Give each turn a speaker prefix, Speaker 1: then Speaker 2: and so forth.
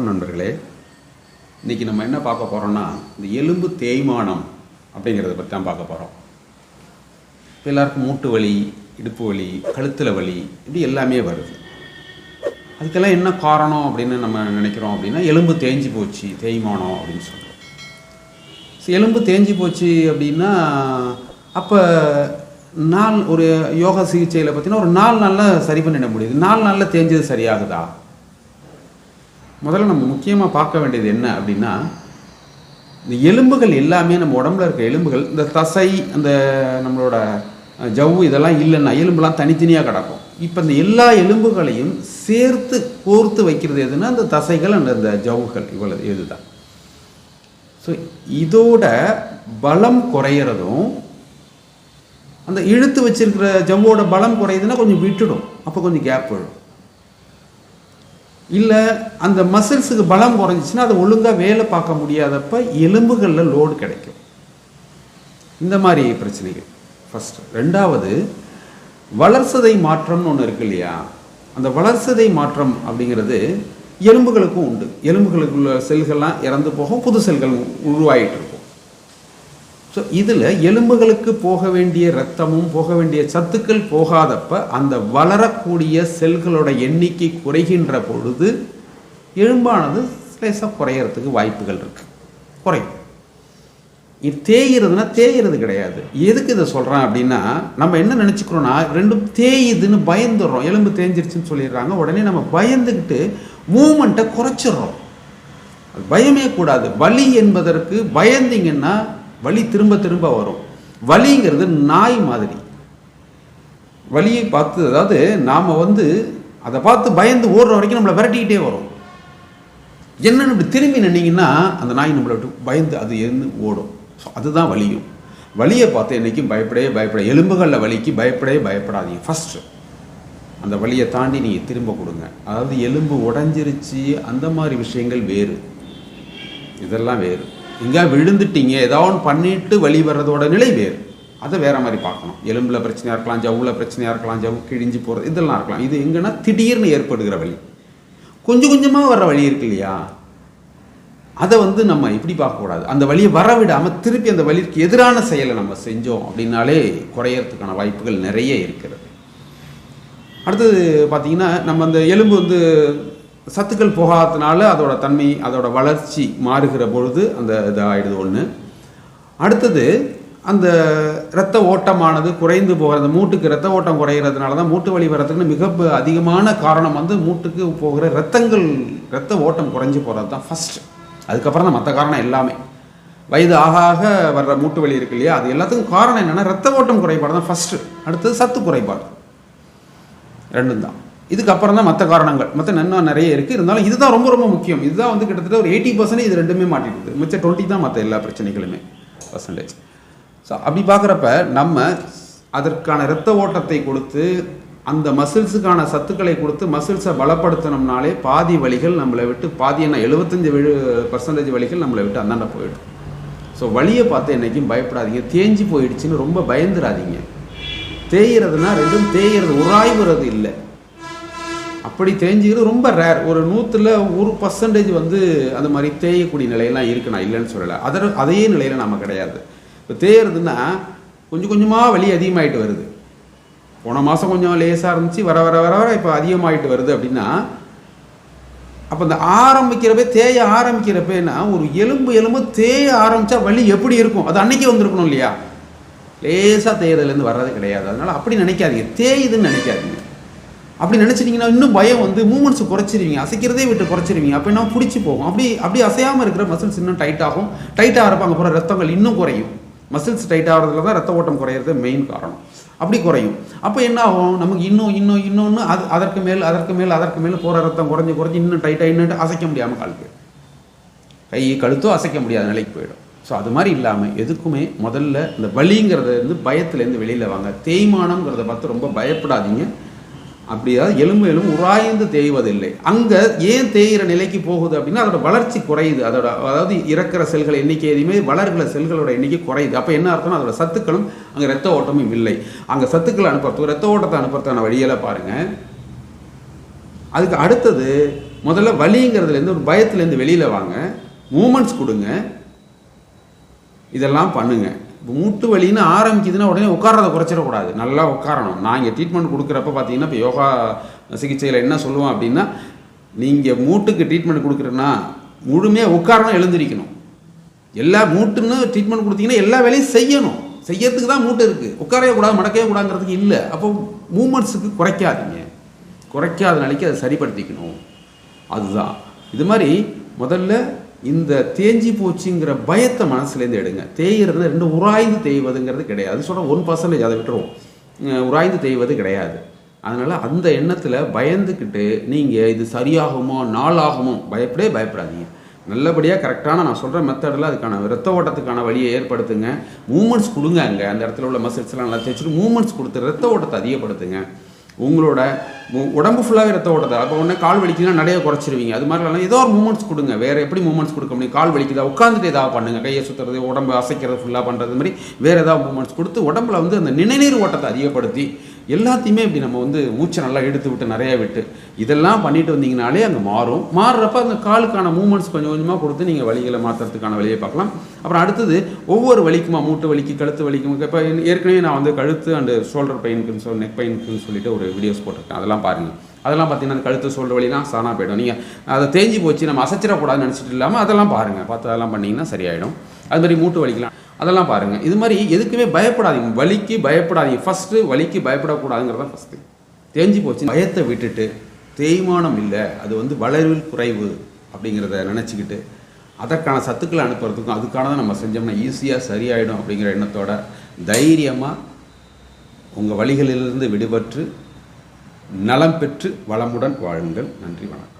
Speaker 1: வணக்கம் நண்பர்களே. இன்றைக்கி நம்ம என்ன பார்க்க போகிறோம்னா இந்த எலும்பு தேய்மானம் அப்படிங்கிறத பற்றி தான் பார்க்க போகிறோம் இப்போ எல்லாருக்கும் மூட்டு வலி இடுப்பு வலி கழுத்தில் வலி இப்படி எல்லாமே வருது. அதுக்கெல்லாம் என்ன காரணம் அப்படின்னு நம்ம நினைக்கிறோம் அப்படின்னா எலும்பு தேஞ்சு போச்சு தேய்மானம் அப்படின்னு சொல்கிறோம் ஸோ எலும்பு தேஞ்சு போச்சு அப்படின்னா அப்போ நாள் ஒரு யோகா சிகிச்சையில் பார்த்தீங்கன்னா ஒரு நாலு நாளில் சரி பண்ணிட முடியுது. நாலு நாளில் தேஞ்சது சரியாகுதா? முதல்ல நம்ம முக்கியமாக பார்க்க வேண்டியது என்ன அப்படின்னா இந்த எலும்புகள் எல்லாமே நம்ம உடம்புல இருக்க எலும்புகள் இந்த தசை அந்த நம்மளோட ஜவ்வு இதெல்லாம் இல்லைன்னா எலும்புலாம் தனித்தனியாக கிடக்கும். இப்போ இந்த எல்லா எலும்புகளையும் சேர்த்து கோர்த்து வைக்கிறது எதுன்னா அந்த தசைகள் அந்த இந்த ஜவ்வுகள் இவ்வளவு இதுதான். ஸோ இதோட பலம் குறையிறதும் அந்த இழுத்து வச்சிருக்கிற ஜவ்வோட பலம் குறையுதுன்னா கொஞ்சம் விட்டுடும். அப்போ கொஞ்சம் கேப் விழும் இல்லை அந்த மசில்ஸுக்கு பலம் குறைஞ்சிச்சுன்னா அதை ஒழுங்காக வேலை பார்க்க முடியாதப்ப எலும்புகளில் லோடு கிடைக்கும். இந்த மாதிரி பிரச்சனைகள். ஃபஸ்ட்டு ரெண்டாவது வளர்சதை மாற்றம்னு ஒன்று இருக்கு இல்லையா? அந்த வளர்சதை மாற்றம் அப்படிங்கிறது எலும்புகளுக்கும் உண்டு. எலும்புகளுக்குள்ள செல்கள்லாம் இறந்து போகும் புது செல்கள் உருவாயிட்டு இருக்கும். ஸோ இதில் எலும்புகளுக்கு போக வேண்டிய ரத்தமும் போக வேண்டிய சத்துக்கள் போகாதப்ப அந்த வளரக்கூடிய செல்களோட எண்ணிக்கை குறைகின்ற பொழுது எலும்பானது லேசாக குறையறதுக்கு வாய்ப்புகள் இருக்குது குறையும். இது தேய்கிறதுனா தேய்கிறது கிடையாது. எதுக்கு இதை சொல்கிறேன் அப்படின்னா நம்ம என்ன நினச்சிக்கிறோன்னா ரெண்டும் தேயுதுன்னு பயந்துடுறோம். எலும்பு தேஞ்சிருச்சுன்னு சொல்லிடுறாங்க. உடனே நம்ம பயந்துக்கிட்டு மூமெண்ட்டை குறைச்சிடுறோம். பயமே கூடாது. வலி என்பதற்கு பயந்தீங்கன்னா வலி திரும்ப திரும்ப வரும். வலிங்கிறது நாய் மாதிரி. வலியை பார்த்து அதாவது நாம் வந்து அதை பார்த்து பயந்து ஓடுற வரைக்கும் நம்மளை விரட்டிக்கிட்டே வரும். என்னன்னு இப்படி திரும்பி நின்னீங்கன்னா அந்த நாய் நம்மளை விட்டு பயந்து அது இருந்து ஓடும். ஸோ அதுதான் வலியும். வலியை பார்த்து என்றைக்கும் பயப்படவே பயப்பட எலும்புகளில் வலிக்கு பயப்படவே பயப்படாதீங்க. ஃபஸ்ட்டு அந்த வலியை தாண்டி நீங்கள் திரும்ப கொடுங்க. அதாவது எலும்பு உடஞ்சிருச்சு அந்த மாதிரி விஷயங்கள் வேறு. இதெல்லாம் வேறு. எங்கேயா விழுந்துட்டீங்க ஏதாவது ஒன்று பண்ணிட்டு வழி வர்றதோட நிலை வேறு. அதை வேற மாதிரி பார்க்கணும். எலும்பில் பிரச்சனையாக இருக்கலாம் ஜவுவில் பிரச்சனையாக இருக்கலாம் ஜவு கிழிஞ்சு போகிறது இதெல்லாம் இருக்கலாம். இது எங்கன்னா திடீர்னு ஏற்படுகிற வழி. கொஞ்சம் கொஞ்சமாக வர்ற வழி இருக்கு இல்லையா? அதை வந்து நம்ம இப்படி பார்க்கக்கூடாது. அந்த வழியை வர விடாமல் திருப்பி அந்த வழிக்கு எதிரான செயலை நம்ம செஞ்சோம் அப்படின்னாலே குறையறதுக்கான வாய்ப்புகள் நிறைய இருக்கிறது. அடுத்தது பார்த்தீங்கன்னா நம்ம அந்த எலும்பு வந்து சத்துக்கள் போகாததுனால அதோட தன்மை அதோட வளர்ச்சி மாறுகிற பொழுது அந்த இதாகிடுது ஒன்று அடுத்தது அந்த இரத்த ஓட்டமானது குறைந்து போகிறது மூட்டுக்கு இரத்த ஓட்டம் குறையிறதுனால தான் மூட்டு வலி வர்றதுக்கு மிக அதிகமான காரணம் வந்து மூட்டுக்கு போகிற இரத்தங்கள் இரத்த ஓட்டம் குறைஞ்சி போகிறது தான் ஃபஸ்ட்டு அதுக்கப்புறம் தான் மற்ற காரணம் எல்லாமே. வயது ஆக ஆக வர்ற மூட்டு வலி இருக்கு இல்லையா? அது எல்லாத்துக்கும் காரணம் என்னென்னா ரத்த ஓட்டம் குறைபாடு தான் ஃபஸ்ட்டு அடுத்தது சத்து குறைபாடு. ரெண்டும் தான். இதுக்கப்புறம் தான் மற்ற காரணங்கள். மற்ற நன்மை நிறைய இருக்குது இருந்தாலும் இதுதான் ரொம்ப ரொம்ப முக்கியம். இதுதான் வந்து கிட்டத்தட்ட ஒரு எயிட்டி பர்சன்ட் இது ரெண்டுமே மாட்டிடுது. மிச்சம் டுவெண்ட்டி தான் மற்ற எல்லா பிரச்சனைகளுமே பர்சன்டேஜ் ஸோ அப்படி பார்க்குறப்ப நம்ம அதற்கான இரத்த ஓட்டத்தை கொடுத்து அந்த மசில்ஸுக்கான சத்துக்களை கொடுத்து மசில்ஸை பலப்படுத்தினோம்னாலே பாதி வலிகள் நம்மளை விட்டு பாதி என்ன எழுபத்தஞ்சு விழு பர்சன்டேஜ் வழிகள் நம்மளை விட்டு அந்தாண்ட போயிடும். ஸோ வழியை பார்த்து என்னைக்கும் பயப்படாதீங்க. தேஞ்சு போயிடுச்சுன்னு ரொம்ப பயந்துடாதீங்க தேய்கிறதுனா ரெண்டும் தேயிறது உராய்வுறது இல்லை. அப்படி தேஞ்சுக்கிறது ரொம்ப ரேர் ஒரு நூற்றில் ஒரு பர்சன்டேஜ் வந்து அந்த மாதிரி தேயக்கூடிய நிலையெல்லாம் இருக்கு. நான் இல்லைன்னு சொல்லலை. அதர் அதே நிலையில் நம்ம கிடையாது. இப்போ தேயறதுன்னா கொஞ்சம் கொஞ்சமாக வலி அதிகமாகிட்டு வருது. போன மாதம் கொஞ்சம் லேசாக இருந்துச்சு. வர வர வர வர இப்போ அதிகமாகிட்டு வருது அப்படின்னா அப்போ இந்த ஆரம்பிக்கிறப்ப தேய ஆரம்பிக்கிறப்பன்னா ஒரு எலும்பு எலும்பு தேய ஆரம்பித்தா வலி எப்படி இருக்கும்? அது அன்னைக்கு வந்திருக்கணும் இல்லையா? லேசாக தேயறதுலேருந்து வர்றது கிடையாது. அதனால் அப்படி நினைக்காதீங்க. தேயுதுன்னு நினைக்காதீங்க. அப்படி நினச்சிட்டிங்கன்னா இன்னும் பயம் வந்து மூமெண்ட்ஸ் குறைச்சிருவீங்க. அசைக்கிறதே விட்டு குறைச்சிருவீங்க. அப்போ என்ன பிடிச்சி போகும். அப்படி அப்படி அசையாமல் இருக்கிற மசில்ஸ் இன்னும் டைட் ஆகும். டைட் ஆகிறப்ப அங்கே போகிற ரத்தங்கள் இன்னும் குறையும். மசில்ஸ் டைட் ஆகிறதுல தான் ரத்த ஓட்டம் குறையிறது மெயின் காரணம். அப்படி குறையும். அப்போ என்ன ஆகும்? நமக்கு இன்னும் இன்னும் இன்னொன்று அது அதற்கு மேல் அதற்கு மேல் அதற்கு மேல் போகிற ரத்தம் குறைஞ்சி குறைஞ்சி இன்னும் டைட்டாக இன்னும் அசைக்க முடியாமல் கால் போயிடும் கை கழுத்தோ அசைக்க முடியாத நிலைக்கு போயிடும். ஸோ அது மாதிரி இல்லாமல் எதுக்குமே முதல்ல இந்த வலிங்கிறத வந்து பயத்துலேருந்து வெளியில் வாங்க. தேய்மானம்ங்கிறத பார்த்து ரொம்ப பயப்படாதீங்க. அப்படியா? எலும்பு எலும்பு உராய்ந்து தேய்வதில்லை. அங்கே ஏன் தேய்கிற நிலைக்கு போகுது அப்படின்னா அதோட வளர்ச்சி குறையுது. அதோட அதாவது இறக்கிற செல்கள் எண்ணிக்கை எதுவுமே வளர்கிற செல்களோட எண்ணிக்கை குறையுது. அப்போ என்ன அர்த்தம் அதோட சத்துக்களும் அங்கே ரத்த ஓட்டமும் இல்லை. அங்கே சத்துக்களை அனுப்புறதுக்கு ரத்த ஓட்டத்தை அனுப்புறதுக்கான வழியெல்லாம் பாருங்கள் அதுக்கு அடுத்தது முதல்ல வலிங்கிறதுலேருந்து ஒரு பயத்துலேருந்து வெளியில் வாங்க. மூமெண்ட்ஸ் கொடுங்க. இதெல்லாம் பண்ணுங்கள் மூட்டு வலின்னு ஆரம்பிக்குதுன்னா உடனே உட்காரத குறைச்சிடக்கூடாது. நல்லா உட்காரணும். நான் இங்கே ட்ரீட்மெண்ட் கொடுக்குறப்ப பார்த்தீங்கன்னா இப்போ யோகா சிகிச்சையில் என்ன சொல்லுவோம் அப்படின்னா நீங்கள் மூட்டுக்கு ட்ரீட்மெண்ட் கொடுக்குறேன்னா முழுமையாக உட்காரணும் எழுந்திரிக்கணும். எல்லா மூட்டுன்னு ட்ரீட்மெண்ட் கொடுத்தீங்கன்னா எல்லா வேலையும் செய்யணும். செய்யறதுக்கு தான் மூட்டு இருக்குது உட்காரவே கூடாது மடக்கவே கூடாதுங்கிறதுக்கு இல்லை. அப்போ மூமெண்ட்ஸுக்கு குறைக்காதீங்க. குறைக்காத நிலைக்கு அதை சரிப்படுத்திக்கணும். அதுதான். இது மாதிரி முதல்ல இந்த தேஞ்சி போச்சுங்கிற பயத்தை மனசுலேருந்து எடுங்க. தேய்கிறது ரெண்டு உராய்ந்து தேய்வதுங்கிறது கிடையாது. சொன்னால் ஒன் பர்சன்டேஜ் அதை விட்டுருவோம். உராய்ந்து தேய்வது கிடையாது. அதனால் அந்த எண்ணத்தில் பயந்துக்கிட்டு நீங்கள் இது சரியாகுமோ நாளாகுமோ பயப்படே பயப்படாதீங்க. நல்லபடியாக கரெக்டான நான் சொல்கிற மெத்தடில் அதுக்கான ரத்த ஓட்டத்துக்கான வழியை ஏற்படுத்துங்க. மூமெண்ட்ஸ் கொடுங்க அங்கே. அந்த இடத்துல உள்ள மசில்ஸ்லாம் நல்லா தேய்ச்சிட்டு மூமெண்ட்ஸ் கொடுத்து ரத்த ஓட்டத்தை அதிகப்படுத்துங்க. உங்களோட உடம்பு ஃபுல்லாகவே ரத்த ஓட்டத்தை அப்போ உடனே கால் வலிக்குதுன்னா நிறைய குறைச்சிருவீங்க. அது மாதிரிலாம் ஏதோ ஒரு மூமெண்ட்ஸ் கொடுங்க. வேறு எப்படி மூமெண்ட்ஸ் கொடுக்க முடியும்? கால் வலிக்குதா? உட்காந்துட்டு ஏதாவது பண்ணுங்க. கையை சுற்றுறது உடம்பு அசைக்கிறது ஃபுல்லாக பண்ணுறது மாதிரி வேறு ஏதாவது மூமெண்ட்ஸ் கொடுத்து உடம்புல வந்து அந்த நினைநீர் ஓட்டத்தை அதிகப்படுத்தி எல்லாத்தையுமே இப்படி நம்ம வந்து மூச்சை நல்லா எடுத்து விட்டு நிறைய விட்டு இதெல்லாம் பண்ணிட்டு வந்தீங்கனாலே அங்கே மாறும். மாறுறப்ப அந்த காலுக்கான மூமெண்ட்ஸ் கொஞ்சம் கொஞ்சமாக கொடுத்து நீங்கள் வலிகளை மாற்றுறதுக்கான வழியை பார்க்கலாம். அப்புறம் அடுத்தது ஒவ்வொரு வலிக்குமா? மூட்டு வலிக்கு கழுத்து வலிக்கும் இப்போ ஏற்கனவே நான் வந்து கழுத்து அண்டு ஷோல்டர் பெயினுக்குன்னு சொல்லி நெக் பெயினுக்குன்னு சொல்லிட்டு ஒரு வீடியோஸ் போட்டிருக்கேன். அதெல்லாம் பாருங்கள் அதெல்லாம் பார்த்தீங்கன்னா அந்த கழுத்து சொல்கிற வலிலாம் சாணா போயிடும். நீங்கள் அதை தேஞ்சி போச்சு நம்ம அசைச்சிடக்கூடாதுன்னு நினச்சிட்டு இல்லாமல் அதெல்லாம் பாருங்கள் பார்த்து அதெல்லாம் பண்ணிங்கன்னா சரியாயிடும். அது மாதிரி மூட்டு வலிக்கலாம் அதெல்லாம் பாருங்கள் இது மாதிரி எதுக்குமே பயப்படாதீங்க. வலிக்கு பயப்படாதீங்க. ஃபஸ்ட்டு வலிக்கு பயப்படக்கூடாதுங்கிறது தான் ஃபஸ்ட்டு தேஞ்சு போச்சு. பயத்தை விட்டுட்டு தேய்மானம் இல்லை. அது வந்து வளர்வில் குறைவு அப்படிங்கிறத நினச்சிக்கிட்டு அதற்கான சத்துக்களை அனுப்புறதுக்கும் அதுக்கானதை நம்ம செஞ்சோம்னா ஈஸியாக சரியாயிடும் அப்படிங்கிற எண்ணத்தோட தைரியமாக உங்கள் வழிகளிலிருந்து விடுபட்டு நலம் பெற்று வளமுடன் வாழுங்கள். நன்றி வணக்கம்.